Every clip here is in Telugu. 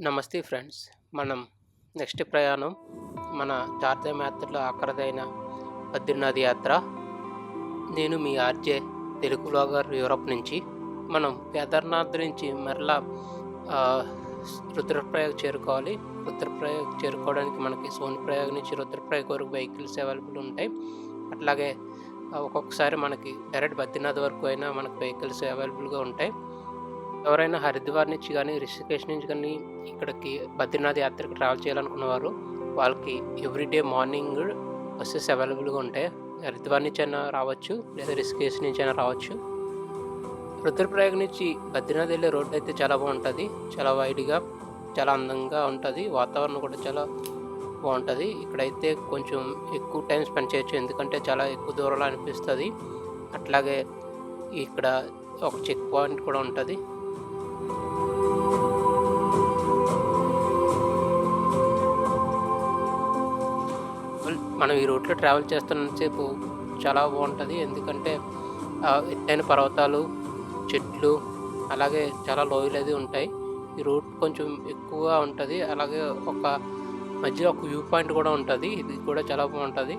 నమస్తే ఫ్రెండ్స్. మనం నెక్స్ట్ ప్రయాణం మన చార్ధామ్ యాత్రలో ఆఖరిదైన బద్రీనాథ్ యాత్ర. నేను మీ ఆర్జే తెలుగు బ్లాగర్ యూరప్ నుంచి. మనం కేదార్నాథ్ నుంచి మరలా రుద్రప్రయాగ్ చేరుకోవాలి. రుద్రప్రయాగ్ చేరుకోవడానికి మనకి సోనిప్రయాగ్ నుంచి రుద్రప్రయాగ్ వరకు వెహికల్స్ అవైలబుల్ ఉంటాయి. అట్లాగే ఒక్కొక్కసారి మనకి డైరెక్ట్ బద్రీనాథ్ వరకు అయినా మనకి వెహికల్స్ అవైలబుల్గా ఉంటాయి. ఎవరైనా హరిద్వార్ నుంచి కానీ రిషికేష్ నుంచి కానీ ఇక్కడికి బద్రీనాథ్ యాత్రకు ట్రావెల్ చేయాలనుకున్నవారు వాళ్ళకి ఎవ్రీడే మార్నింగ్ బస్సెస్ అవైలబుల్గా ఉంటాయి హరిద్వార్ నుంచి అయినా రావచ్చు లేదా రిషికేష్ నుంచి అయినా రావచ్చు. రుద్రప్రయాగ నుంచి బద్రీనాథ్ వెళ్ళే రోడ్డు అయితే చాలా బాగుంటుంది. చాలా వైడ్గా చాలా అందంగా ఉంటుంది. వాతావరణం కూడా చాలా బాగుంటుంది. ఇక్కడైతే కొంచెం ఎక్కువ టైం స్పెండ్ చేయొచ్చు. ఎందుకంటే చాలా ఎక్కువ దూరంలో అనిపిస్తుంది. అట్లాగే ఇక్కడ ఒక చెక్ పాయింట్ కూడా ఉంటుంది. మనం ఈ రూట్లో ట్రావెల్ చేస్తున్నంతసేపు చాలా బాగుంటుంది. ఎందుకంటే ఎత్తైన పర్వతాలు చెట్లు అలాగే చాలా లోయలు అది ఉంటాయి. ఈ రూట్ కొంచెం ఎక్కువగా ఉంటుంది. అలాగే ఒక మధ్యలో ఒక వ్యూ పాయింట్ కూడా ఉంటుంది. ఇది కూడా చాలా బాగుంటుంది.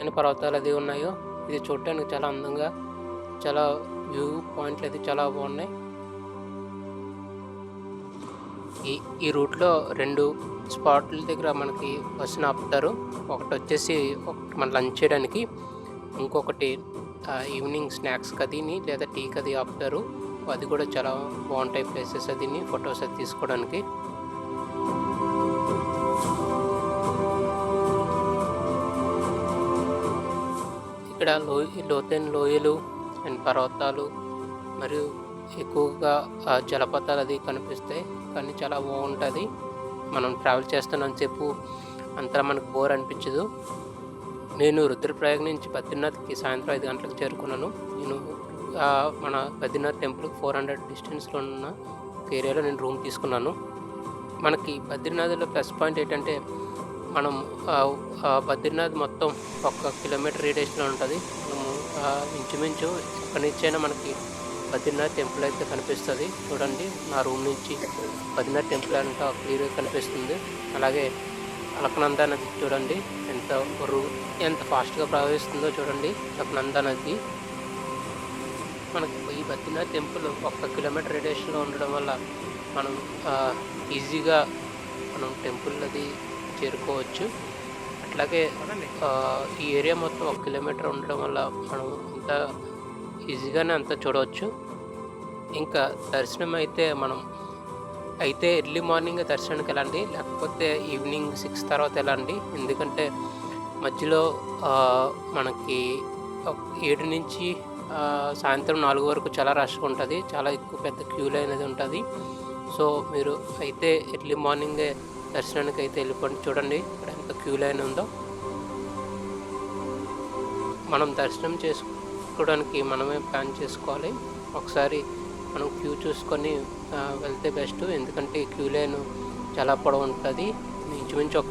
ఎన్ని పర్వతాలు అది ఉన్నాయో ఇది చూడటానికి చాలా అందంగా చాలా వ్యూ పాయింట్లు అయితే చాలా బాగున్నాయి. ఈ ఈ రూట్లో రెండు స్పాట్ల దగ్గర మనకి బస్సును ఆపుతారు ఒకటి వచ్చేసి ఒకటి మన లంచ్ చేయడానికి ఇంకొకటి ఈవినింగ్ స్నాక్స్ కదిని లేదా టీ కది ఆపుతారు. అది కూడా చాలా బాగుంటాయి ప్లేసెస్ అదిని ఫొటోస్ అది తీసుకోవడానికి. ఇక్కడ లోయ లోతైన లోయలు అండ్ పర్వతాలు మరియు ఎక్కువగా జలపాతాలు అది కనిపిస్తాయి కానీ చాలా బాగుంటుంది. మనం ట్రావెల్ చేస్తున్నంతసేపు అంతా మనకు బోర్ అనిపించదు. నేను రుద్రప్రయాగ నుంచి బద్రీనాథ్కి సాయంత్రం ఐదు గంటలకు చేరుకున్నాను. నేను మన బద్రీనాథ్ టెంపుల్కి ఫోర్ హండ్రెడ్ డిస్టెన్స్లో ఉన్న ఒక ఏరియాలో నేను రూమ్ తీసుకున్నాను. మనకి బద్రీనాథ్లో ప్లస్ పాయింట్ ఏంటంటే మనం బద్రీనాథ్ మొత్తం ఒక కిలోమీటర్ రేడియేషన్లో ఉంటుంది. ఇంచుమించు ఎక్కడి నుంచైనా మనకి బద్రీనాథ్ టెంపుల్ అయితే కనిపిస్తుంది. చూడండి నా రూమ్ నుంచి బద్రీనాథ్ టెంపుల్ అంతా క్లియర్గా కనిపిస్తుంది. అలాగే అలకనంద నది చూడండి ఎంత రూ ఎంత ఫాస్ట్గా ప్రవహిస్తుందో చూడండి అలకనంద నది. మనకి ఈ బద్రీనాథ్ టెంపుల్ ఒక్క కిలోమీటర్ రేడియేషన్లో ఉండడం వల్ల మనం ఈజీగా మనం టెంపుల్ అది చేరుకోవచ్చు. అట్లాగే ఈ ఏరియా మొత్తం ఒక కిలోమీటర్ ఉండడం వల్ల మనం అంత ఈజీగానే అంతా చూడవచ్చు. ఇంకా దర్శనం అయితే మనం అయితే ఎర్లీ మార్నింగ్ దర్శనానికి వెళ్ళండి లేకపోతే ఈవినింగ్ సిక్స్ తర్వాత వెళ్ళండి. ఎందుకంటే మధ్యలో మనకి ఏడు నుంచి సాయంత్రం నాలుగు వరకు చాలా రష్గా ఉంటుంది. చాలా ఎక్కువ పెద్ద క్యూ లైన్ అనేది ఉంటుంది. సో మీరు అయితే ఎర్లీ మార్నింగే దర్శనానికి అయితే వెళ్ళిపోండి. చూడండి ఇక్కడ ఎంత క్యూ లైన్ ఉందో. మనం దర్శనం చేసుకోవడానికి మనమే ప్లాన్ చేసుకోవాలి. ఒకసారి మనం క్యూ చూసుకొని వెళ్తే బెస్ట్. ఎందుకంటే క్యూ లైన్ చాలా పొడవు ఉంటుంది. ఇంచుమించు ఒక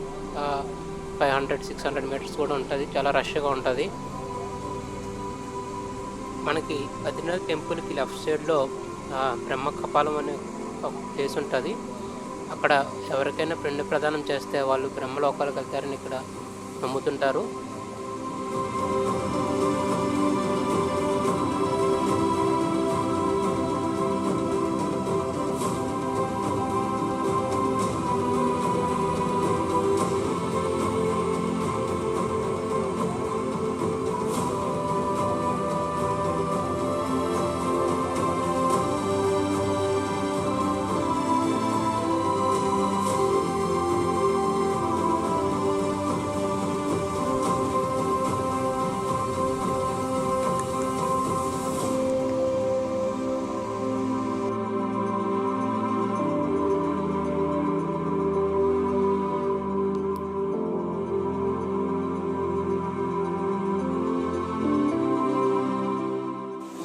five hundred six hundred metres కూడా ఉంటుంది. చాలా రష్గా ఉంటుంది. మనకి బద్రీనాథ్ టెంపుల్కి లెఫ్ట్ సైడ్లో బ్రహ్మ కపాలం అనే ఒక ప్లేస్ ఉంటుంది. అక్కడ ఎవరికైనా పిండి ప్రదానం చేస్తే వాళ్ళు బ్రహ్మలోకాలకు వెళ్తారని ఇక్కడ నమ్ముతుంటారు.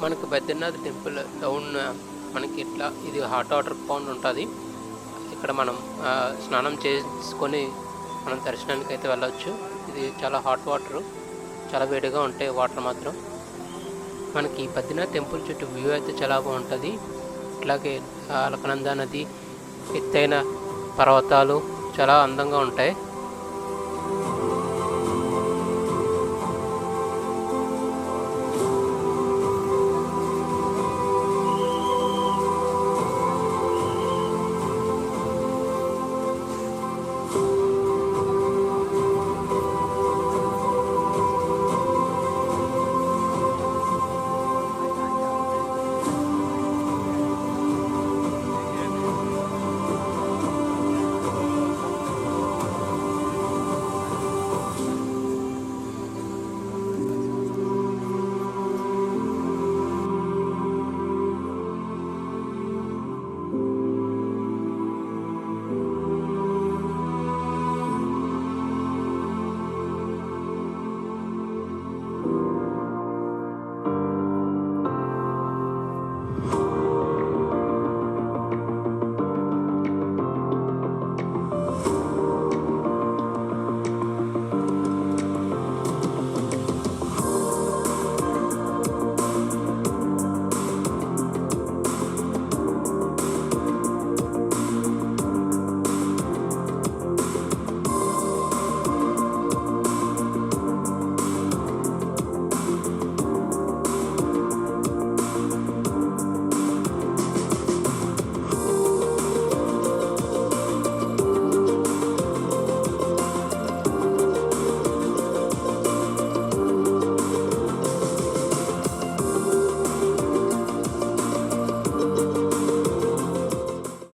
మనకి బద్రీనాథ్ టెంపుల్ డౌన్ మనకి ఇట్లా ఇది హాట్ వాటర్ పౌండ్ ఉంటుంది. ఇక్కడ మనం స్నానం చేసుకొని మనం దర్శనానికి అయితే వెళ్ళవచ్చు ఇది చాలా హాట్ వాటర్. చాలా వేడిగా ఉంటాయి వాటర్ మాత్రం. మనకి ఈ బద్రీనాథ్ టెంపుల్ చుట్టూ వ్యూ అయితే చాలా బాగుంటుంది. అట్లాగే అలకనంద నది ఎత్తైన పర్వతాలు చాలా అందంగా ఉంటాయి.